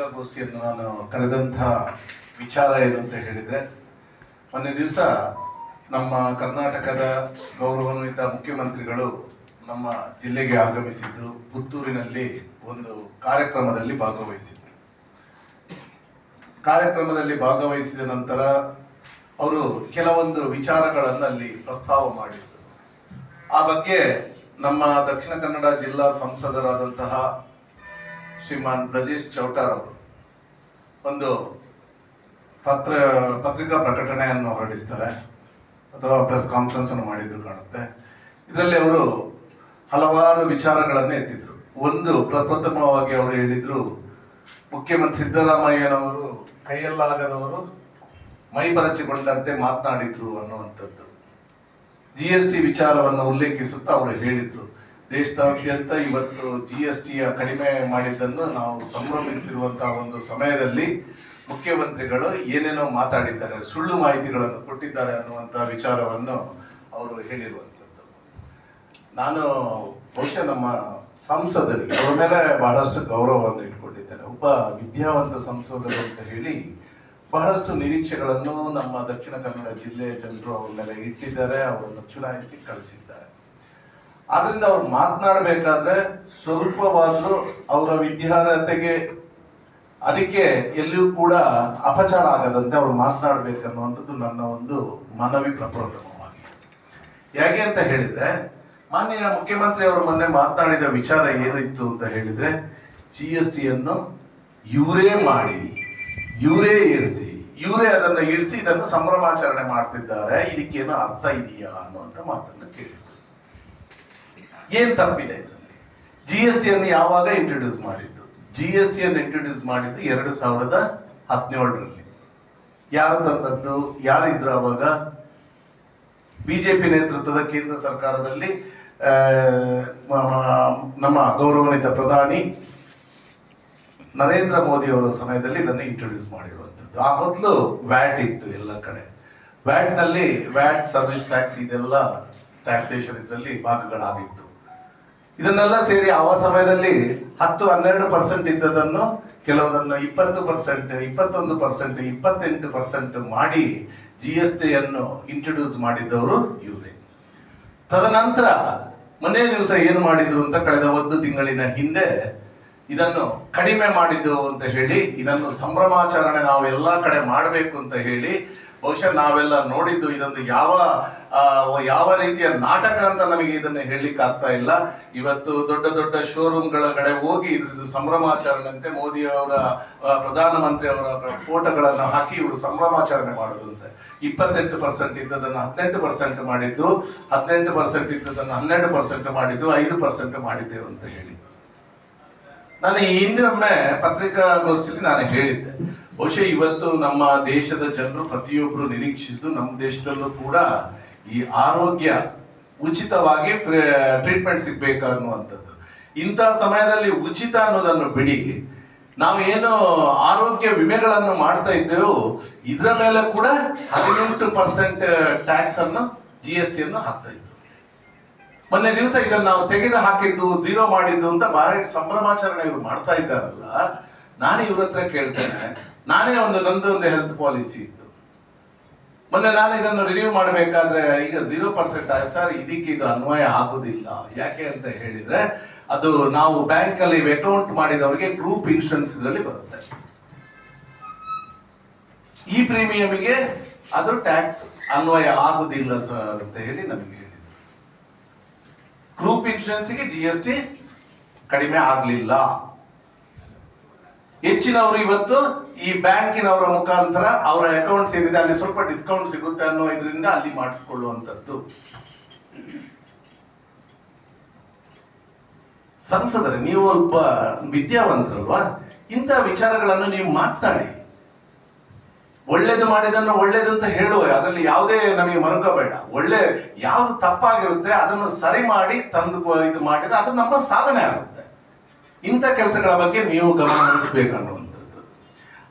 ಪತ್ರಿಕಾಗೋಷ್ಠಿಯನ್ನು ನಾನು ಕರೆದಂತಹ ವಿಚಾರ ಅಂತ ಹೇಳಿದರೆ, ಮೊನ್ನೆ ದಿವಸ ನಮ್ಮ ಕರ್ನಾಟಕದ ಗೌರವಾನ್ವಿತ ಮುಖ್ಯಮಂತ್ರಿಗಳು ನಮ್ಮ ಜಿಲ್ಲೆಗೆ ಆಗಮಿಸಿದ್ದು ಪುತ್ತೂರಿನಲ್ಲಿ ಒಂದು ಕಾರ್ಯಕ್ರಮದಲ್ಲಿ ಭಾಗವಹಿಸಿದ್ರು ಕಾರ್ಯಕ್ರಮದಲ್ಲಿ ಭಾಗವಹಿಸಿದ ನಂತರ ಅವರು ಕೆಲವೊಂದು ವಿಚಾರಗಳನ್ನು ಅಲ್ಲಿ ಪ್ರಸ್ತಾವ ಮಾಡಿದರು. ಆ ಬಗ್ಗೆ ನಮ್ಮ ದಕ್ಷಿಣ ಕನ್ನಡ ಜಿಲ್ಲಾ ಸಂಸದರಾದಂತಹ ಶ್ರೀಮಾನ್ ಬ್ರಜೇಶ್ ಚೌಟಾರ್ ಅವರು ಒಂದು ಪತ್ರ, ಪತ್ರಿಕಾ ಪ್ರಕಟಣೆಯನ್ನು ಹೊರಡಿಸ್ತಾರೆ ಅಥವಾ ಪ್ರೆಸ್ ಕಾನ್ಫರೆನ್ಸ್ ಅನ್ನು ಮಾಡಿದ್ರು ಕಾಣುತ್ತೆ. ಇದರಲ್ಲಿ ಅವರು ಹಲವಾರು ವಿಚಾರಗಳನ್ನು ಎತ್ತಿದ್ರು. ಒಂದು ಪ್ರಪ್ರಥಮವಾಗಿ ಅವರು ಹೇಳಿದ್ರು, ಮುಖ್ಯಮಂತ್ರಿ ಸಿದ್ದರಾಮಯ್ಯನವರು ಕೈಯಲ್ಲಾಗದವರು ಮೈಪರಚಿಕೊಂಡಂತೆ ಮಾತನಾಡಿದ್ರು ಅನ್ನುವಂಥದ್ದು. ಜಿ ಎಸ್ ಟಿ ವಿಚಾರವನ್ನು ಉಲ್ಲೇಖಿಸುತ್ತಾ ಅವರು ಹೇಳಿದ್ರು. ದೇಶದಾದ್ಯಂತ ಇವತ್ತು ಜಿ ಎಸ್ ಟಿಯ ಕಡಿಮೆ ಮಾಡಿದ್ದನ್ನು ನಾವು ಸಂಭ್ರಮಿಸುತ್ತಿರುವಂತಹ ಒಂದು ಸಮಯದಲ್ಲಿ ಮುಖ್ಯಮಂತ್ರಿಗಳು ಏನೇನೋ ಮಾತಾಡಿದ್ದಾರೆ, ಸುಳ್ಳು ಮಾಹಿತಿಗಳನ್ನು ಕೊಟ್ಟಿದ್ದಾರೆ ಅನ್ನುವಂತಹ ವಿಚಾರವನ್ನು ಅವರು ಹೇಳಿರುವಂಥದ್ದು. ನಾನು ಬಹುಶಃ ನಮ್ಮ ಸಂಸದರಿಗೆ, ಅವರ ಮೇಲೆ ಬಹಳಷ್ಟು ಗೌರವವನ್ನು ಇಟ್ಕೊಂಡಿದ್ದಾರೆ ಒಬ್ಬ ವಿದ್ಯಾವಂತ ಸಂಸದರು ಅಂತ ಹೇಳಿ ಬಹಳಷ್ಟು ನಿರೀಕ್ಷೆಗಳನ್ನು ನಮ್ಮ ದಕ್ಷಿಣ ಕನ್ನಡ ಜಿಲ್ಲೆಯ ಜನರು ಅವ್ರ ಮೇಲೆ ಇಟ್ಟಿದ್ದಾರೆ, ಅವರನ್ನು ಚುನಾಯಿಸಿ ಕಳಿಸಿದ್ದಾರೆ. ಆದ್ರಿಂದ ಅವ್ರು ಮಾತನಾಡಬೇಕಾದ್ರೆ ಸ್ವಲ್ಪವಾದ್ರೂ ಅವರ ವಿದ್ಯಾರ್ಹತೆಗೆ ಅದಕ್ಕೆ ಎಲ್ಲಿಯೂ ಕೂಡ ಅಪಚಾರ ಆಗದಂತೆ ಅವ್ರು ಮಾತನಾಡಬೇಕನ್ನುವಂಥದ್ದು ನನ್ನ ಒಂದು ಮನವಿ ಪ್ರಪ್ರಥಮವಾಗಿ. ಯಾಕೆ ಅಂತ ಹೇಳಿದ್ರೆ, ಮಾನ್ಯ ಮುಖ್ಯಮಂತ್ರಿ ಅವರು ಮೊನ್ನೆ ಮಾತನಾಡಿದ ವಿಚಾರ ಏನಿತ್ತು ಅಂತ ಹೇಳಿದ್ರೆ ಜಿ ಎಸ್ ಟಿಯನ್ನು ಇವರೇ ಮಾಡಿ, ಇವರೇ ಇರಿಸಿ, ಇವರೇ ಅದನ್ನು ಇಳಿಸಿ ಇದನ್ನು ಸಂಭ್ರಮಾಚರಣೆ ಮಾಡ್ತಿದ್ದಾರೆ, ಇದಕ್ಕೇನು ಅರ್ಥ ಇದೆಯಾ ಅನ್ನುವಂಥ ಮಾತನ್ನು ಕೇಳಿದ್ರು. ಏನ್ ತಪ್ಪಿದೆ? ಇದರಲ್ಲಿ ಜಿ ಎಸ್ ಟಿಯನ್ನು ಯಾವಾಗ ಇಂಟ್ರೊಡ್ಯೂಸ್ ಮಾಡಿದ್ದು? ಜಿ ಎಸ್ ಟಿಯನ್ನು ಇಂಟ್ರೊಡ್ಯೂಸ್ ಮಾಡಿದ್ದು ಎರಡು ಸಾವಿರದ ಹದಿನೇಳರಲ್ಲಿ. ಯಾರು ತಂದದ್ದು? ಯಾರಿದ್ರು ಅವಾಗ? ಪಿ ನೇತೃತ್ವದ ಕೇಂದ್ರ ಸರ್ಕಾರದಲ್ಲಿ ನಮ್ಮ ಗೌರವಾನ್ವಿತ ಪ್ರಧಾನಿ ನರೇಂದ್ರ ಮೋದಿ ಅವರ ಸಮಯದಲ್ಲಿ ಇದನ್ನು ಇಂಟ್ರೊಡ್ಯೂಸ್ ಮಾಡಿರುವಂಥದ್ದು. ಆ ಮೊದಲು ವ್ಯಾಟ್ ಇತ್ತು ಎಲ್ಲ ಕಡೆ. ವ್ಯಾಟ್ನಲ್ಲಿ ವ್ಯಾಟ್, ಸರ್ವಿಸ್ ಟ್ಯಾಕ್ಸ್ ಇದೆಲ್ಲ ಟ್ಯಾಕ್ಸೇಷನ್ ಇದರಲ್ಲಿ ಭಾಗಗಳಾಗಿತ್ತು. ಇದನ್ನೆಲ್ಲ ಸೇರಿ ಆ ಸಮಯದಲ್ಲಿ ಹತ್ತು ಹನ್ನೆರಡು ಪರ್ಸೆಂಟ್ ಇದ್ದದನ್ನು ಕೆಲವೊಂದನ್ನು ಇಪ್ಪತ್ತು ಪರ್ಸೆಂಟ್ ಇಪ್ಪತ್ತೊಂದು ಪರ್ಸೆಂಟ್ ಇಪ್ಪತ್ತೆಂಟು ಪರ್ಸೆಂಟ್ ಮಾಡಿ ಜಿ ಎಸ್ ಟಿಯನ್ನು ಇಂಟ್ರೊಡ್ಯೂಸ್ ಮಾಡಿದ್ದವರು ಇವರೇ. ತದನಂತರ ಮೊನ್ನೆ ದಿವಸ ಏನು ಮಾಡಿದ್ರು ಅಂತ ಕಳೆದ ಒಂದು ತಿಂಗಳಿನ ಹಿಂದೆ ಇದನ್ನು ಕಡಿಮೆ ಮಾಡಿದ್ದು ಅಂತ ಹೇಳಿ, ಇದನ್ನು ಸಂಭ್ರಮಾಚರಣೆ ನಾವು ಎಲ್ಲ ಕಡೆ ಮಾಡಬೇಕು ಅಂತ ಹೇಳಿ ಬಹುಶಃ ನಾವೆಲ್ಲ ನೋಡಿದ್ದು ಇದೊಂದು ಯಾವ ಯಾವ ರೀತಿಯ ನಾಟಕ ಅಂತ ನಮಗೆ ಇದನ್ನು ಹೇಳಲಿಕ್ಕೆ ಆಗ್ತಾ ಇಲ್ಲ. ಇವತ್ತು ದೊಡ್ಡ ದೊಡ್ಡ ಶೋರೂಮ್ಗಳ ಕಡೆ ಹೋಗಿ ಇದ್ರದ್ದು ಸಂಭ್ರಮಾಚರಣೆಯಂತೆ ಮೋದಿ ಅವರ ಪ್ರಧಾನಮಂತ್ರಿ ಅವರ ಫೋಟೋಗಳನ್ನು ಹಾಕಿ ಇವರು ಸಂಭ್ರಮಾಚರಣೆ ಮಾಡೋದಂತೆ. ಇಪ್ಪತ್ತೆಂಟು ಪರ್ಸೆಂಟ್ ಇದ್ದದನ್ನು ಹದಿನೆಂಟು ಪರ್ಸೆಂಟ್ ಮಾಡಿದ್ದು, ಹದಿನೆಂಟು ಪರ್ಸೆಂಟ್ ಇದ್ದದನ್ನು ಹನ್ನೆರಡು ಪರ್ಸೆಂಟ್ ಮಾಡಿದ್ದು, ಐದು ಪರ್ಸೆಂಟ್ ಮಾಡಿದ್ದೇವೆ ಅಂತ ಹೇಳಿ. ನಾನು ಈ ಹಿಂದೆ ಒಮ್ಮೆ ಪತ್ರಿಕಾಗೋಷ್ಠಿಯಲ್ಲಿ ನಾನು ಹೇಳಿದ್ದೆ. ಬಹುಶಃ ಇವತ್ತು ನಮ್ಮ ದೇಶದ ಜನರು ಪ್ರತಿಯೊಬ್ಬರು ನಿರೀಕ್ಷಿಸಿದ್ದು ನಮ್ಮ ದೇಶದಲ್ಲೂ ಕೂಡ ಈ ಆರೋಗ್ಯ ಉಚಿತವಾಗಿ ಟ್ರೀಟ್ಮೆಂಟ್ ಸಿಗ್ಬೇಕು ಅನ್ನುವಂಥದ್ದು ಇಂಥ ಸಮಯದಲ್ಲಿ ಉಚಿತ ಅನ್ನೋದನ್ನು ಬಿಡಿ. ನಾವು ಏನು ಆರೋಗ್ಯ ವಿಮೆಗಳನ್ನು ಮಾಡ್ತಾ ಇದ್ದೇವೋ, ಇದರ ಮೇಲೆ ಕೂಡ ಹದಿನೆಂಟು ಪರ್ಸೆಂಟ್ ಟ್ಯಾಕ್ಸ್ ಅನ್ನು ಜಿ ಎಸ್ ಟಿ ಅನ್ನು ಹಾಕ್ತಾ ಇದ್ರು. ಮೊನ್ನೆ ದಿವಸ ಇದನ್ನು ನಾವು ತೆಗೆದು ಹಾಕಿದ್ದು ಜೀರೋ ಮಾಡಿದ್ದು ಅಂತ ಭಾರಿ ಸಂಭ್ರಮಾಚರಣೆ ಇವರು ಮಾಡ್ತಾ ಇದ್ದಾರಲ್ಲ, ನಾನು ಇವ್ರ ಹತ್ರ ಕೇಳ್ತೇನೆ. ನಾನೇ ಒಂದು ನಂದು ಒಂದು ಹೆಲ್ತ್ ಪಾಲಿಸಿ ಇತ್ತು. ಮೊನ್ನೆ ನಾನು ಇದನ್ನು ರಿವ್ಯೂ ಮಾಡಬೇಕಾದ್ರೆ ಈಗ ಝೀರೋ ಪರ್ಸೆಂಟ್ ಸರ್, ಇದಕ್ಕೆ ಇದು ಅನ್ವಯ ಆಗುದಿಲ್ಲ. ಯಾಕೆ ಅಂತ ಹೇಳಿದ್ರೆ ಅದು ನಾವು ಬ್ಯಾಂಕ್ ಅಲ್ಲಿ ಅಕೌಂಟ್ ಮಾಡಿದವರಿಗೆ ಗ್ರೂಪ್ ಇನ್ಶೂರೆನ್ಸ್ ಇದರಲ್ಲಿ ಬರುತ್ತೆ. ಈ ಪ್ರೀಮಿಯಂಗೆ ಅದು ಟ್ಯಾಕ್ಸ್ ಅನ್ವಯ ಆಗುದಿಲ್ಲ ಸರ್ ಅಂತ ಹೇಳಿ ನಮಗೆ ಹೇಳಿದ್ರು. ಗ್ರೂಪ್ ಇನ್ಶೂರೆನ್ಸ್ಗೆ ಜಿ ಎಸ್ ಟಿ ಕಡಿಮೆ ಆಗಲಿಲ್ಲ. ಹೆಚ್ಚಿನವರು ಇವತ್ತು ಈ ಬ್ಯಾಂಕಿನವರ ಮುಖಾಂತರ ಅವರ ಅಕೌಂಟ್ಸ್ ಏನಿದೆ ಅಲ್ಲಿ ಸ್ವಲ್ಪ ಡಿಸ್ಕೌಂಟ್ ಸಿಗುತ್ತೆ ಅನ್ನೋ ಇದರಿಂದ ಅಲ್ಲಿ ಮಾಡಿಸ್ಕೊಳ್ಳುವಂಥದ್ದು. ಸಂಸದರೇ, ನೀವು ಸ್ವಲ್ಪ ವಿದ್ಯಾವಂತರಲ್ವಾ? ಇಂಥ ವಿಚಾರಗಳನ್ನು ನೀವು ಮಾತನಾಡಿ. ಒಳ್ಳೇದು ಮಾಡಿದನ್ನು ಒಳ್ಳೇದು ಅಂತ ಹೇಳುವ, ಅದರಲ್ಲಿ ಯಾವುದೇ ನಮಗೆ ಮರುಕಬೇಡ. ಒಳ್ಳೆ ಯಾವುದು ತಪ್ಪಾಗಿರುತ್ತೆ, ಅದನ್ನು ಸರಿ ಮಾಡಿ ತಂದು ಇದು ಮಾಡಿದ್ರೆ ಅದು ನಮ್ಮ ಸಾಧನೆ ಆಗುತ್ತೆ. ಇಂಥ ಕೆಲಸಗಳ ಬಗ್ಗೆ ನೀವು ಗಮನ ಹರಿಸಬೇಕನ್ನೋದು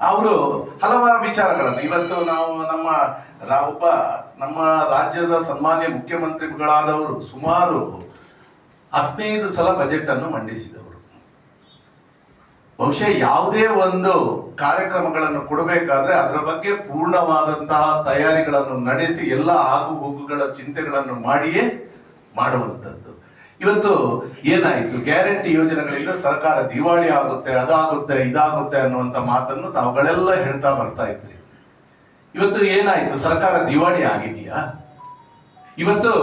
ಅವರು ಹಲವಾರು ವಿಚಾರಗಳನ್ನು. ಇವತ್ತು ನಾವು ನಮ್ಮ ಒಬ್ಬ ನಮ್ಮ ರಾಜ್ಯದ ಸನ್ಮಾನ್ಯ ಮುಖ್ಯಮಂತ್ರಿಗಳಾದವರು ಸುಮಾರು ಹದಿನೈದು ಸಲ ಬಜೆಟ್ ಅನ್ನು ಮಂಡಿಸಿದವರು. ಬಹುಶಃ ಯಾವುದೇ ಒಂದು ಕಾರ್ಯಕ್ರಮಗಳನ್ನು ಕೊಡಬೇಕಾದ್ರೆ ಅದರ ಬಗ್ಗೆ ಪೂರ್ಣವಾದಂತಹ ತಯಾರಿಗಳನ್ನು ನಡೆಸಿ ಎಲ್ಲ ಆಗು ಹೋಗುಗಳ ಚಿಂತೆಗಳನ್ನು ಮಾಡಿಯೇ ಮಾಡುವಂಥದ್ದು. ಇವತ್ತು ಏನಾಯಿತು? ಗ್ಯಾರಂಟಿ ಯೋಜನೆಗಳಿಂದ ಸರ್ಕಾರ ದಿವಾಳಿ ಆಗುತ್ತೆ, ಅದಾಗುತ್ತೆ, ಇದಾಗುತ್ತೆ ಅನ್ನುವಂಥ ಮಾತನ್ನು ತಾವುಗಳೆಲ್ಲ ಹೇಳ್ತಾ ಬರ್ತಾ ಇದ್ರಿ. ಇವತ್ತು ಏನಾಯ್ತು? ಸರ್ಕಾರ ದಿವಾಳಿ ಆಗಿದೆಯಾ? ಇವತ್ತು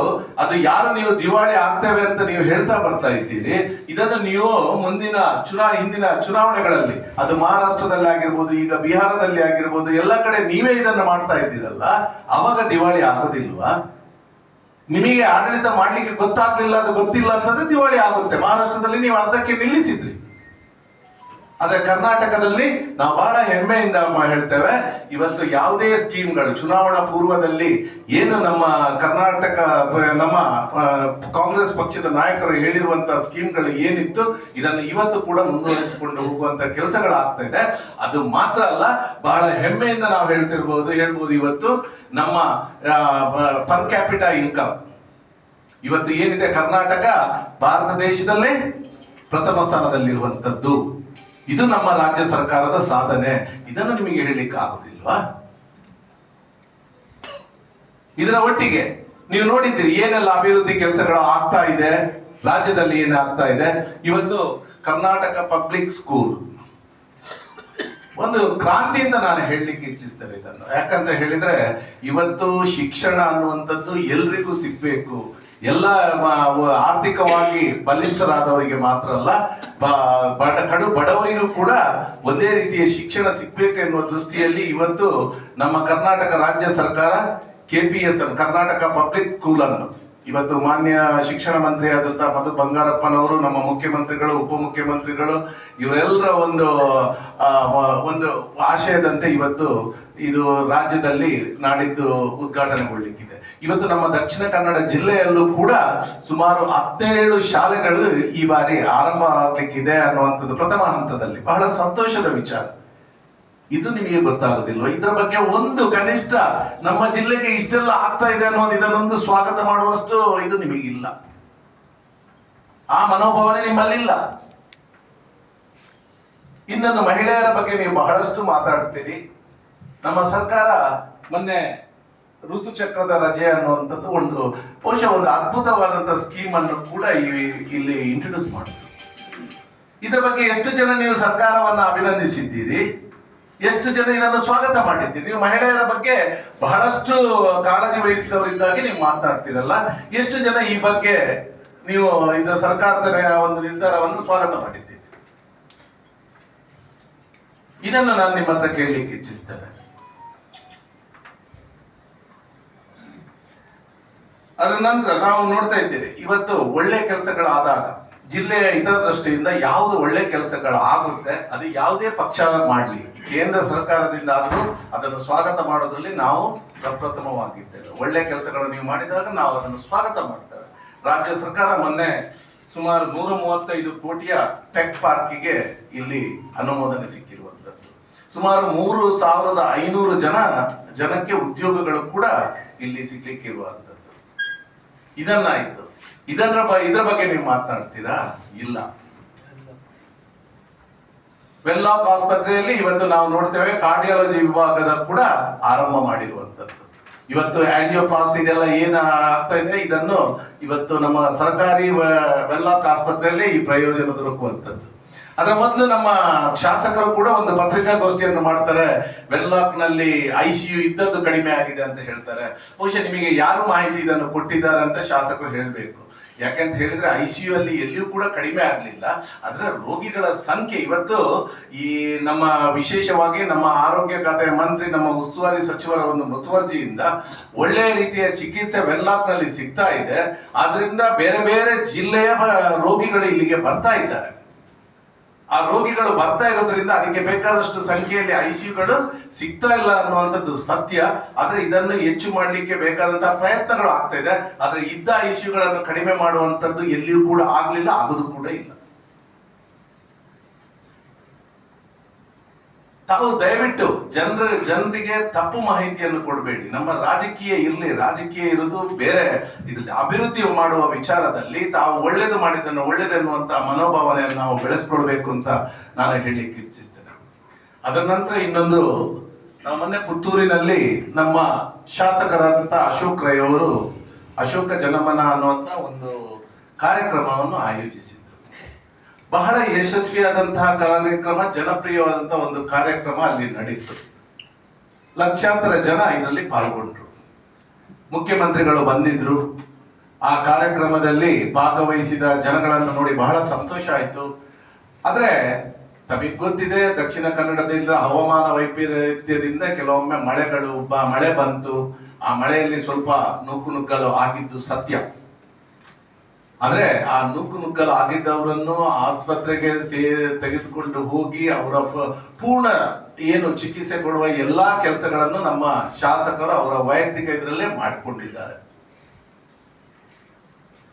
ಅದು ಯಾರು ನೀವು ದಿವಾಳಿ ಆಗ್ತೇವೆ ಅಂತ ನೀವು ಹೇಳ್ತಾ ಬರ್ತಾ ಇದ್ದೀರಿ, ಇದನ್ನು ನೀವು ಮುಂದಿನ ಚುನಾ, ಹಿಂದಿನ ಚುನಾವಣೆಗಳಲ್ಲಿ, ಅದು ಮಹಾರಾಷ್ಟ್ರದಲ್ಲಿ ಆಗಿರ್ಬೋದು, ಈಗ ಬಿಹಾರದಲ್ಲಿ ಆಗಿರ್ಬೋದು, ಎಲ್ಲ ಕಡೆ ನೀವೇ ಇದನ್ನು ಮಾಡ್ತಾ ಇದ್ದೀರಲ್ಲ, ಅವಾಗ ದಿವಾಳಿ ಆಗೋದಿಲ್ವಾ? ನಿಮಗೆ ಆಡಳಿತ ಮಾಡ್ಲಿಕ್ಕೆ ಗೊತ್ತಾಗ್ಲಿಲ್ಲ ಅದು ಗೊತ್ತಿಲ್ಲ ಅಂತಂದ್ರೆ ದಿವಾಳಿ ಆಗುತ್ತೆ. ಮಹಾರಾಷ್ಟ್ರದಲ್ಲಿ ನೀವು ಅರ್ಧಕ್ಕೆ ನಿಲ್ಲಿಸಿದ್ರಿ. ಆದ್ರೆ ಕರ್ನಾಟಕದಲ್ಲಿ ನಾವು ಬಹಳ ಹೆಮ್ಮೆಯಿಂದ ಹೇಳ್ತೇವೆ, ಇವತ್ತು ಯಾವುದೇ ಸ್ಕೀಮ್ಗಳು, ಚುನಾವಣಾ ಪೂರ್ವದಲ್ಲಿ ಏನು ನಮ್ಮ ಕರ್ನಾಟಕ, ನಮ್ಮ ಕಾಂಗ್ರೆಸ್ ಪಕ್ಷದ ನಾಯಕರು ಹೇಳಿರುವಂತಹ ಸ್ಕೀಮ್ಗಳು ಏನಿತ್ತು, ಇದನ್ನು ಇವತ್ತು ಕೂಡ ಮುಂದುವರಿಸಿಕೊಂಡು ಹೋಗುವಂತ ಕೆಲಸಗಳಾಗ್ತಾ ಇದೆ. ಅದು ಮಾತ್ರ ಅಲ್ಲ, ಬಹಳ ಹೆಮ್ಮೆಯಿಂದ ನಾವು ಹೇಳ್ತಿರ್ಬೋದು, ಹೇಳ್ಬೋದು ಇವತ್ತು ನಮ್ಮ ಪರ್ ಕ್ಯಾಪಿಟಾ ಇನ್ಕಮ್ ಇವತ್ತು ಏನಿದೆ ಕರ್ನಾಟಕ? ಭಾರತ ದೇಶದಲ್ಲೇ ಪ್ರಥಮ ಸ್ಥಾನದಲ್ಲಿರುವಂತದ್ದು ಇದು ನಮ್ಮ ರಾಜ್ಯ ಸರ್ಕಾರದ ಸಾಧನೆ. ಇದನ್ನು ನಿಮಗೆ ಹೇಳಲಿಕ್ಕೆ ಆಗುದಿಲ್ವಾ? ಇದರ ಒಟ್ಟಿಗೆ ನೀವು ನೋಡಿದ್ದೀರಿ, ಏನೆಲ್ಲ ಅಭಿವೃದ್ಧಿ ಕೆಲಸಗಳು ಆಗ್ತಾ ಇದೆ? ರಾಜ್ಯದಲ್ಲಿ ಏನಾಗ್ತಾ ಇದೆ? ಇವತ್ತು ಕರ್ನಾಟಕ ಪಬ್ಲಿಕ್ ಸ್ಕೂಲ್ ಒಂದು ಕ್ರಾಂತಿಯಿಂದ ನಾನು ಹೇಳಲಿಕ್ಕೆ ಇಚ್ಛಿಸ್ತೇನೆ ಇದನ್ನು. ಯಾಕಂತ ಹೇಳಿದ್ರೆ, ಇವತ್ತು ಶಿಕ್ಷಣ ಅನ್ನುವಂಥದ್ದು ಎಲ್ರಿಗೂ ಸಿಗ್ಬೇಕು. ಎಲ್ಲ ಆರ್ಥಿಕವಾಗಿ ಬಲಿಷ್ಠರಾದವರಿಗೆ ಮಾತ್ರ ಅಲ್ಲ ಬಡ, ಕಡು ಬಡವರಿಗೂ ಕೂಡ ಒಂದೇ ರೀತಿಯ ಶಿಕ್ಷಣ ಸಿಗ್ಬೇಕು ಎನ್ನುವ ದೃಷ್ಟಿಯಲ್ಲಿ ಇವತ್ತು ನಮ್ಮ ಕರ್ನಾಟಕ ರಾಜ್ಯ ಸರ್ಕಾರ K P S Karnataka public school ಅನ್ನು ಇವತ್ತು ಮಾನ್ಯ ಶಿಕ್ಷಣ ಮಂತ್ರಿ ಆದಂತಹ ಮಧು ಬಂಗಾರಪ್ಪನವರು, ನಮ್ಮ ಮುಖ್ಯಮಂತ್ರಿಗಳು, ಉಪಮುಖ್ಯಮಂತ್ರಿಗಳು, ಇವರೆಲ್ಲರ ಒಂದು ಒಂದು ಆಶಯದಂತೆ ಇವತ್ತು ಇದು ರಾಜ್ಯದಲ್ಲಿ ನಾಡಿದ್ದು ಉದ್ಘಾಟನೆಗೊಳ್ಳಿಕ್ಕಿದೆ. ಇವತ್ತು ನಮ್ಮ ದಕ್ಷಿಣ ಕನ್ನಡ ಜಿಲ್ಲೆಯಲ್ಲೂ ಕೂಡ ಸುಮಾರು ಹದಿನೇಳು ಶಾಲೆಗಳು ಈ ಬಾರಿ ಆರಂಭ ಆಗ್ಲಿಕ್ಕಿದೆ ಅನ್ನುವಂಥದ್ದು ಪ್ರಥಮ ಹಂತದಲ್ಲಿ. ಬಹಳ ಸಂತೋಷದ ವಿಚಾರ. ಇದು ನಿಮಗೆ ಗೊತ್ತಾಗುದಿಲ್ಲ ಇದರ ಬಗ್ಗೆ ಒಂದು ಕನಿಷ್ಠ ನಮ್ಮ ಜಿಲ್ಲೆಗೆ ಇಷ್ಟೆಲ್ಲ ಆಗ್ತಾ ಇದೆ ಅನ್ನೋದು ಇದನ್ನೊಂದು ಸ್ವಾಗತ ಮಾಡುವಷ್ಟು ಇದು ನಿಮಗಿಲ್ಲ. ಆ ಮನೋಭಾವನೆ ನಿಮ್ಮಲ್ಲಿಲ್ಲ. ಇನ್ನೊಂದು ಮಹಿಳೆಯರ ಬಗ್ಗೆ ನೀವು ಬಹಳಷ್ಟು ಮಾತಾಡ್ತೀರಿ. ನಮ್ಮ ಸರ್ಕಾರ ಮೊನ್ನೆ ಋತುಚಕ್ರದ ರಜೆ ಅನ್ನುವಂಥದ್ದು ಒಂದು ಬಹುಶಃ ಒಂದು ಅದ್ಭುತವಾದಂತಹ ಸ್ಕೀಮ್ ಅನ್ನು ಕೂಡ ಇಲ್ಲಿ ಇಂಟ್ರೊಡ್ಯೂಸ್ ಮಾಡಿದ್ರು. ಇದರ ಬಗ್ಗೆ ಎಷ್ಟು ಜನ ನೀವು ಸರ್ಕಾರವನ್ನ ಅಭಿನಂದಿಸಿದ್ದೀರಿ? ಎಷ್ಟು ಜನ ಇದನ್ನು ಸ್ವಾಗತ ಮಾಡಿದ್ದೀರಿ? ನೀವು ಮಹಿಳೆಯರ ಬಗ್ಗೆ ಬಹಳಷ್ಟು ಕಾಳಜಿ ವಹಿಸಿದವರಿದ್ದಾಗಿ ನೀವು ಮಾತನಾಡ್ತೀರಲ್ಲ ಎಷ್ಟು ಜನ ಈ ಬಗ್ಗೆ ನೀವು ಇದು ಸರ್ಕಾರದ ಒಂದು ನಿರ್ಧಾರವನ್ನು ಸ್ವಾಗತ ಮಾಡಿದ್ದೀರಿ? ಇದನ್ನು ನಾನು ನಿಮ್ಮ ಹತ್ರ ಕೇಳಲಿಕ್ಕೆ ಇಚ್ಛಿಸ್ತೇನೆ. ಅದರ ನಂತರ ನಾವು ನೋಡ್ತಾ ಇದ್ದೇವೆ, ಇವತ್ತು ಒಳ್ಳೆ ಕೆಲಸಗಳಾದಾಗ ಜಿಲ್ಲೆಯ ಹಿತದೃಷ್ಟಿಯಿಂದ ಯಾವುದು ಒಳ್ಳೆ ಕೆಲಸಗಳು ಆಗುತ್ತೆ, ಅದು ಯಾವುದೇ ಪಕ್ಷ ಮಾಡಲಿ. ಕೇಂದ್ರ ಸರ್ಕಾರದಿಂದ ಆದರೂ ಅದನ್ನು ಸ್ವಾಗತ ಮಾಡೋದ್ರಲ್ಲಿ ನಾವು ಪ್ರಪ್ರಥಮವಾಗಿದ್ದೇವೆ. ಒಳ್ಳೆ ಕೆಲಸಗಳನ್ನು ನೀವು ಮಾಡಿದಾಗ ನಾವು ಅದನ್ನು ಸ್ವಾಗತ ಮಾಡ್ತೇವೆ. ರಾಜ್ಯ ಸರ್ಕಾರ ಮೊನ್ನೆ ಸುಮಾರು ನೂರ ಮೂವತ್ತೈದು ಕೋಟಿಯ ಟೆಕ್ ಪಾರ್ಕಿಗೆ ಇಲ್ಲಿ ಅನುಮೋದನೆ ಸಿಕ್ಕಿರುವಂತದ್ದು ಸುಮಾರು ಮೂರು ಸಾವಿರದ ಐನೂರು ಜನ ಜನಕ್ಕೆ ಉದ್ಯೋಗಗಳು ಕೂಡ ಇಲ್ಲಿ ಸಿಗ್ಲಿಕ್ಕಿರುವಂತದ್ದು ಇದನ್ನಾಯ್ತು. ಇದರ ಇದರ ಬಗ್ಗೆ ನೀವು ಮಾತನಾಡ್ತೀರಾ? ಇಲ್ಲ. ವೆಲ್ಲಾಕ್ ಆಸ್ಪತ್ರೆಯಲ್ಲಿ ಇವತ್ತು ನಾವು ನೋಡ್ತೇವೆ ಕಾರ್ಡಿಯಾಲಜಿ ವಿಭಾಗದ ಕೂಡ ಆರಂಭ ಮಾಡಿರುವಂತದ್ದು ಇವತ್ತು ಆಂಜಿಯೋಪ್ಲಾಸ್ಟಿ ಇದೆಲ್ಲ ಏನು ಆಗ್ತಾ ಇದೆ? ಇದನ್ನು ಇವತ್ತು ನಮ್ಮ ಸರ್ಕಾರಿ ವೆಲ್ಲಾಕ್ ಆಸ್ಪತ್ರೆಯಲ್ಲಿ ಈ ಪ್ರಯೋಜನ ದೊರಕುವಂಥದ್ದು. ಅದರ ಮೊದಲು ನಮ್ಮ ಶಾಸಕರು ಕೂಡ ಒಂದು ಪತ್ರಿಕಾಗೋಷ್ಠಿಯನ್ನು ಮಾಡ್ತಾರೆ. ವೆಲ್ಲಾಕ್ನಲ್ಲಿ ಐ ಸಿ ಯು ಇದ್ದದ್ದು ಕಡಿಮೆ ಆಗಿದೆ ಅಂತ ಹೇಳ್ತಾರೆ. ಬಹುಶಃ ನಿಮಗೆ ಯಾರು ಮಾಹಿತಿ ಇದನ್ನು ಕೊಟ್ಟಿದ್ದಾರೆ ಅಂತ ಶಾಸಕರು ಹೇಳಬೇಕು. ಯಾಕೆಂತ ಹೇಳಿದ್ರೆ ಐ ಸಿ ಯು ಅಲ್ಲಿ ಎಲ್ಲಿಯೂ ಕೂಡ ಕಡಿಮೆ ಆಗಲಿಲ್ಲ. ಅದರ ರೋಗಿಗಳ ಸಂಖ್ಯೆ ಇವತ್ತು ಈ ನಮ್ಮ ವಿಶೇಷವಾಗಿ ನಮ್ಮ ಆರೋಗ್ಯ ಖಾತೆ ಮಂತ್ರಿ, ನಮ್ಮ ಉಸ್ತುವಾರಿ ಸಚಿವರ ಒಂದು ಮುತುವರ್ಜಿಯಿಂದ ಒಳ್ಳೆಯ ರೀತಿಯ ಚಿಕಿತ್ಸೆ ವೆನ್ಲಾಕ್ನಲ್ಲಿ ಸಿಗ್ತಾ ಇದೆ. ಆದ್ರಿಂದ ಬೇರೆ ಬೇರೆ ಜಿಲ್ಲೆಯ ರೋಗಿಗಳು ಇಲ್ಲಿಗೆ ಬರ್ತಾ ಇದ್ದಾರೆ. ಆ ರೋಗಿಗಳು ಬರ್ತಾ ಇರೋದ್ರಿಂದ ಅದಕ್ಕೆ ಬೇಕಾದಷ್ಟು ಸಂಖ್ಯೆಯಲ್ಲಿ ಐಸಿಯುಗಳು ಸಿಗ್ತಾ ಇಲ್ಲ ಅನ್ನುವಂಥದ್ದು ಸತ್ಯ. ಆದ್ರೆ ಇದನ್ನು ಹೆಚ್ಚು ಮಾಡಲಿಕ್ಕೆ ಬೇಕಾದಂತಹ ಪ್ರಯತ್ನಗಳು ಆಗ್ತಾ ಇದೆ. ಆದ್ರೆ ಇದ್ದ ಐಸಿಯುಗಳನ್ನು ಕಡಿಮೆ ಮಾಡುವಂಥದ್ದು ಎಲ್ಲಿಯೂ ಕೂಡ ಆಗ್ಲಿಲ್ಲ, ಆಗೋದು ಕೂಡ ಇಲ್ಲ. ತಾವು ದಯವಿಟ್ಟು ಜನರ, ಜನರಿಗೆ ತಪ್ಪು ಮಾಹಿತಿಯನ್ನು ಕೊಡಬೇಡಿ. ನಮ್ಮ ರಾಜಕೀಯ ಇರಲಿ, ರಾಜಕೀಯ ಇರೋದು ಬೇರೆ. ಇದರಲ್ಲಿ ಅಭಿವೃದ್ಧಿ ಮಾಡುವ ವಿಚಾರದಲ್ಲಿ ತಾವು ಒಳ್ಳೇದು ಮಾಡಿದ್ದನ್ನು ಒಳ್ಳೇದೆನ್ನುವಂತ ಮನೋಭಾವನೆಯನ್ನು ನಾವು ಬೆಳೆಸ್ಕೊಳ್ಬೇಕು ಅಂತ ನಾನು ಹೇಳಲಿಕ್ಕೆ ಇಚ್ಛಿಸ್ತೇನೆ. ಅದರ ನಂತರ ಇನ್ನೊಂದು, ನಾವು ಮೊನ್ನೆ ಪುತ್ತೂರಿನಲ್ಲಿ ನಮ್ಮ ಶಾಸಕರಾದಂಥ ಅಶೋಕ್ ರೈ ಅವರು ಅಶೋಕ ಜನಮನ ಅನ್ನುವಂಥ ಒಂದು ಕಾರ್ಯಕ್ರಮವನ್ನು ಆಯೋಜಿಸಿದರು ಬಹಳ ಯಶಸ್ವಿಯಾದಂತಹ ಕಾರ್ಯಕ್ರಮ ಜನಪ್ರಿಯವಾದಂತಹ ಒಂದು ಕಾರ್ಯಕ್ರಮ ಅಲ್ಲಿ ನಡೀತು. ಲಕ್ಷಾಂತರ ಜನ ಇದರಲ್ಲಿ ಪಾಲ್ಗೊಂಡ್ರು. ಮುಖ್ಯಮಂತ್ರಿಗಳು ಬಂದಿದ್ರು. ಆ ಕಾರ್ಯಕ್ರಮದಲ್ಲಿ ಭಾಗವಹಿಸಿದ ಜನಗಳನ್ನು ನೋಡಿ ಬಹಳ ಸಂತೋಷ ಆಯಿತು. ಆದರೆ, ತಮಗೆ ಗೊತ್ತಿದೆ, ದಕ್ಷಿಣ ಕನ್ನಡದಿಂದ ಹವಾಮಾನ ವೈಪರೀತ್ಯದಿಂದ ಕೆಲವೊಮ್ಮೆ ಮಳೆಗಳು ಮಳೆ ಬಂತು. ಆ ಮಳೆಯಲ್ಲಿ ಸ್ವಲ್ಪ ನುಗ್ಗು ನುಗ್ಗಲು ಆಗಿದ್ದು ಸತ್ಯ. ಆದ್ರೆ ಆ ನೂಕು ನುಗ್ಗಲು ಆಗಿದ್ದವರನ್ನು ಆಸ್ಪತ್ರೆಗೆ ಸೇ, ತೆಗೆದುಕೊಂಡು ಹೋಗಿ ಅವರ ಪೂರ್ಣ ಏನು ಚಿಕಿತ್ಸೆ ಕೊಡುವ ಎಲ್ಲಾ ಕೆಲಸಗಳನ್ನು ನಮ್ಮ ಶಾಸಕರು ಅವರ ವೈಯಕ್ತಿಕ ಇದರಲ್ಲೇ ಮಾಡಿಕೊಂಡಿದ್ದಾರೆ.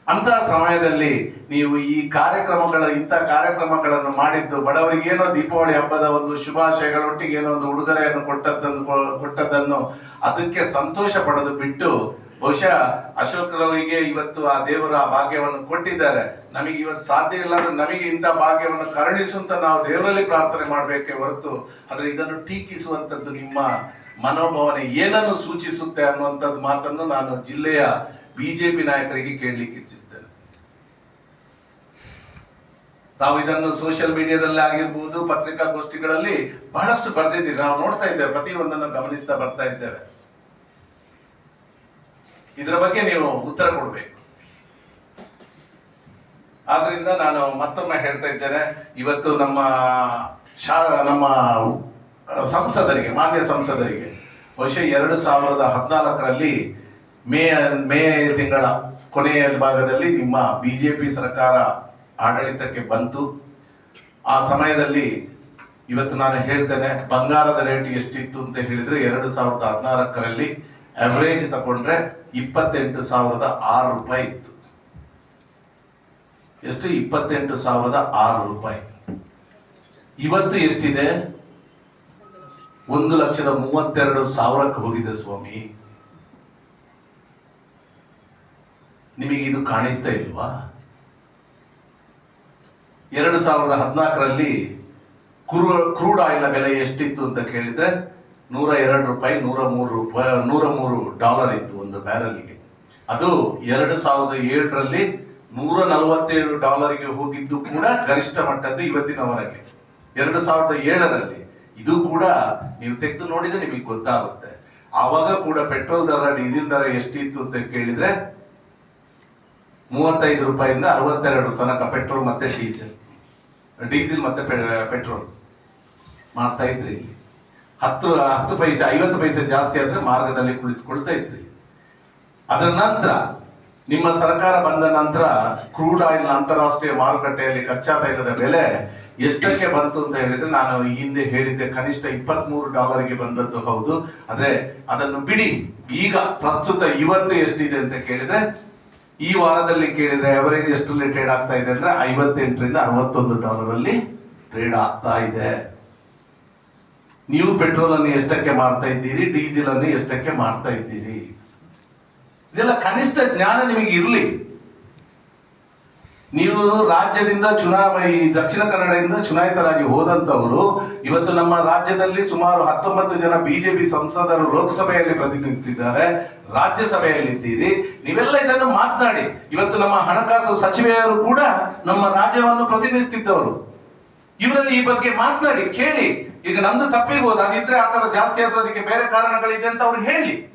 ಅಂತ ಸಮಯದಲ್ಲಿ ನೀವು ಈ ಕಾರ್ಯಕ್ರಮಗಳ, ಇಂಥ ಕಾರ್ಯಕ್ರಮಗಳನ್ನು ಮಾಡಿದ್ದು ಬಡವರಿಗೆ ಏನೋ ದೀಪಾವಳಿ ಹಬ್ಬದ ಒಂದು ಶುಭಾಶಯಗಳೊಟ್ಟಿಗೆ ಏನೋ ಒಂದು ಉಡುಗೊರೆಯನ್ನು ಕೊಟ್ಟದ್ದನ್ನು ಕೊಟ್ಟದ್ದನ್ನು ಅದಕ್ಕೆ ಸಂತೋಷ ಪಡೆದು ಬಿಟ್ಟು ಬಹುಶಃ ಅಶೋಕರವರಿಗೆ ಇವತ್ತು ಆ ದೇವರು ಆ ಭಾಗ್ಯವನ್ನು ಕೊಟ್ಟಿದ್ದಾರೆ. ನಮಗೆ ಇವತ್ತು ಸಾಧ್ಯ ಇಲ್ಲ ಅಂದ್ರೆ ನಮಗೆ ಇಂಥ ಭಾಗ್ಯವನ್ನು ಕರುಣಿಸು ಅಂತ ನಾವು ದೇವರಲ್ಲಿ ಪ್ರಾರ್ಥನೆ ಮಾಡಬೇಕೇ ಹೊರತು ಆದ್ರೆ ಇದನ್ನು ಟೀಕಿಸುವಂತದ್ದು ನಿಮ್ಮ ಮನೋಭಾವನೆ ಏನನ್ನು ಸೂಚಿಸುತ್ತೆ ಅನ್ನುವಂಥದ್ದು ಮಾತನ್ನು ನಾನು ಜಿಲ್ಲೆಯ ಬಿಜೆಪಿ ನಾಯಕರಿಗೆ ಕೇಳಲಿಕ್ಕೆ ಇಚ್ಛಿಸ್ತೇನೆ. ತಾವು ಇದನ್ನು ಸೋಷಿಯಲ್ ಮೀಡಿಯಾದಲ್ಲಿ ಆಗಿರ್ಬೋದು, ಪತ್ರಿಕಾಗೋಷ್ಠಿಗಳಲ್ಲಿ ಬಹಳಷ್ಟು ಬರೆದಿದ್ದೀವಿ ನಾವು ನೋಡ್ತಾ ಇದ್ದೇವೆ, ಪ್ರತಿಯೊಂದನ್ನು ಗಮನಿಸ್ತಾ ಬರ್ತಾ ಇದ್ದೇವೆ. ಇದರ ಬಗ್ಗೆ ನೀವು ಉತ್ತರ ಕೊಡಬೇಕು. ಆದ್ರಿಂದ ನಾನು ಮತ್ತೊಮ್ಮೆ ಹೇಳ್ತಾ ಇದ್ದೇನೆ, ಇವತ್ತು ನಮ್ಮ ಶಾ, ನಮ್ಮ ಸಂಸದರಿಗೆ, ಮಾನ್ಯ ಸಂಸದರಿಗೆ ವರ್ಷ ಎರಡು ಸಾವಿರದ ಹದಿನಾಲ್ಕರಲ್ಲಿ ಮೇ ಮೇ ತಿಂಗಳ ಕೊನೆಯ ಭಾಗದಲ್ಲಿ ನಿಮ್ಮ ಬಿಜೆಪಿ ಸರ್ಕಾರ ಆಡಳಿತಕ್ಕೆ ಬಂತು. ಆ ಸಮಯದಲ್ಲಿ ಇವತ್ತು ನಾನು ಹೇಳ್ತೇನೆ, ಬಂಗಾರದ ರೇಟ್ ಎಷ್ಟಿತ್ತು ಅಂತ ಹೇಳಿದ್ರೆ ಎರಡು ಸಾವಿರದ ಹದಿನಾಲ್ಕರಲ್ಲಿ ಅವರೇಜ್ ತಗೊಂಡ್ರೆ ಇಪ್ಪತ್ತೆಂಟು ಸಾವಿರದ ಆರು ರೂಪಾಯಿ ಇತ್ತು. ಎಷ್ಟು? ಇಪ್ಪತ್ತೆಂಟು ಸಾವಿರದ ಆರು ರೂಪಾಯಿ. ಇವತ್ತು ಎಷ್ಟಿದೆ? ಒಂದು ಲಕ್ಷದ ಮೂವತ್ತೆರಡು ಸಾವಿರಕ್ಕೆ ಹೋಗಿದೆ ಸ್ವಾಮಿ. ನಿಮಗೆ ಇದು ಕಾಣಿಸ್ತಾ ಇಲ್ವಾ? ಎರಡು ಸಾವಿರದ ಹದಿನಾಲ್ಕರಲ್ಲಿ ಕ್ರೂ ಕ್ರೂಡ್ ಆಯಿಲ್ ಬೆಲೆ ಎಷ್ಟಿತ್ತು ಅಂತ ಕೇಳಿದ್ರೆ ನೂರ ಎರಡು ರೂಪಾಯಿ, ನೂರ ಮೂರು ರೂಪಾಯಿ, ನೂರ ಮೂರು ಡಾಲರ್ ಇತ್ತು ಒಂದು ಬ್ಯಾರಲಿಗೆ ಅದು ಎರಡು ಸಾವಿರದ ಏಳರಲ್ಲಿ ನೂರ ನಲವತ್ತೇಳು ಡಾಲರ್ಗೆ ಹೋಗಿದ್ದು ಕೂಡ ಗರಿಷ್ಠ ಮಟ್ಟದ್ದು ಇವತ್ತಿನವರೆಗೆ. ಎರಡು ಸಾವಿರದ ಏಳರಲ್ಲಿ. ಇದು ಕೂಡ ನೀವು ತೆಗೆದು ನೋಡಿದ್ರೆ ನಿಮಗೆ ಗೊತ್ತಾಗುತ್ತೆ. ಆವಾಗ ಕೂಡ ಪೆಟ್ರೋಲ್ ದರ, ಡೀಸೆಲ್ ದರ ಎಷ್ಟಿತ್ತು ಅಂತ ಕೇಳಿದ್ರೆ ಮೂವತ್ತೈದು ರೂಪಾಯಿಂದ ಅರವತ್ತೆರಡು ತನಕ ಪೆಟ್ರೋಲ್ ಮತ್ತೆ ಡೀಸೆಲ್. ಡೀಸೆಲ್ ಮತ್ತೆ ಪೆಟ್ರೋಲ್. ಮಾಡ್ತಾ ಇದ್ರಿ ಇಲ್ಲಿ. ಹತ್ತು ಹತ್ತು ಪೈಸೆ, ಐವತ್ತು ಪೈಸೆ ಜಾಸ್ತಿ ಆದರೆ ಮಾರ್ಗದಲ್ಲಿ ಕುಳಿತುಕೊಳ್ತಾ ಇದ್ರಿ. ಅದರ ನಂತರ ನಿಮ್ಮ ಸರ್ಕಾರ ಬಂದ ನಂತರ ಕ್ರೂಡ್ ಆಯಿಲ್ ಅಂತಾರಾಷ್ಟ್ರೀಯ ಮಾರುಕಟ್ಟೆಯಲ್ಲಿ ಕಚ್ಚಾ ತೈಲದ ಬೆಲೆ ಎಷ್ಟಕ್ಕೆ ಬಂತು ಅಂತ ಹೇಳಿದ್ರೆ ನಾನು ಈ ಹಿಂದೆ ಹೇಳಿದ್ದೆ, ಕನಿಷ್ಠ ಇಪ್ಪತ್ಮೂರು ಡಾಲರ್ಗೆ ಬಂದದ್ದು ಹೌದು. ಆದರೆ ಅದನ್ನು ಬಿಡಿ. ಈಗ ಪ್ರಸ್ತುತ ಇವತ್ತು ಎಷ್ಟಿದೆ ಅಂತ ಕೇಳಿದ್ರೆ, ಈ ವಾರದಲ್ಲಿ ಕೇಳಿದ್ರೆ ಅವರೇಜ್ ಎಷ್ಟರಲ್ಲಿ ಟ್ರೇಡ್ ಆಗ್ತಾ ಇದೆ ಅಂದ್ರೆ ಐವತ್ತೆಂಟರಿಂದ ಅರವತ್ತೊಂದು ಡಾಲರ್ ಅಲ್ಲಿ ಟ್ರೇಡ್ ಆಗ್ತಾ ಇದೆ. ನೀವು ಪೆಟ್ರೋಲ್ ಅನ್ನು ಎಷ್ಟಕ್ಕೆ ಮಾಡ್ತಾ ಇದ್ದೀರಿ ಡೀಸೆಲ್ ಅನ್ನು ಎಷ್ಟಕ್ಕೆ ಮಾಡ್ತಾ ಇದ್ದೀರಿ? ಇದೆಲ್ಲ ಕನಿಷ್ಠ ಜ್ಞಾನ ನಿಮಗೆ ಇರಲಿ. ನೀವು ರಾಜ್ಯದಿಂದ ಚುನಾವ ಈ ದಕ್ಷಿಣ ಕನ್ನಡದಿಂದ ಚುನಾಯಿತರಾಗಿ ಹೋದಂತವರು ಇವತ್ತು ನಮ್ಮ ರಾಜ್ಯದಲ್ಲಿ ಸುಮಾರು ಹತ್ತೊಂಬತ್ತು ಜನ ಬಿಜೆಪಿ ಸಂಸದರು ಲೋಕಸಭೆಯಲ್ಲಿ ಪ್ರತಿನಿಧಿಸುತ್ತಿದ್ದಾರೆ, ರಾಜ್ಯಸಭೆಯಲ್ಲಿದ್ದೀರಿ. ನೀವೆಲ್ಲ ಇದನ್ನು ಮಾತನಾಡಿ. ಇವತ್ತು ನಮ್ಮ ಹಣಕಾಸು ಸಚಿವೆಯರು ಕೂಡ ನಮ್ಮ ರಾಜ್ಯವನ್ನು ಪ್ರತಿನಿಧಿಸುತ್ತಿದ್ದವರು. ಇವರಲ್ಲಿ ಈ ಬಗ್ಗೆ ಮಾತನಾಡಿ, ಕೇಳಿ. ಈಗ ನಮ್ದು ತಪ್ಪಿರ್ಬೋದು ಅದಿದ್ರೆ ಆ ಜಾಸ್ತಿ ಆದ್ರೆ ಅದಕ್ಕೆ ಬೇರೆ ಕಾರಣಗಳಿದೆ ಅಂತ ಅವ್ರು ಹೇಳಿ.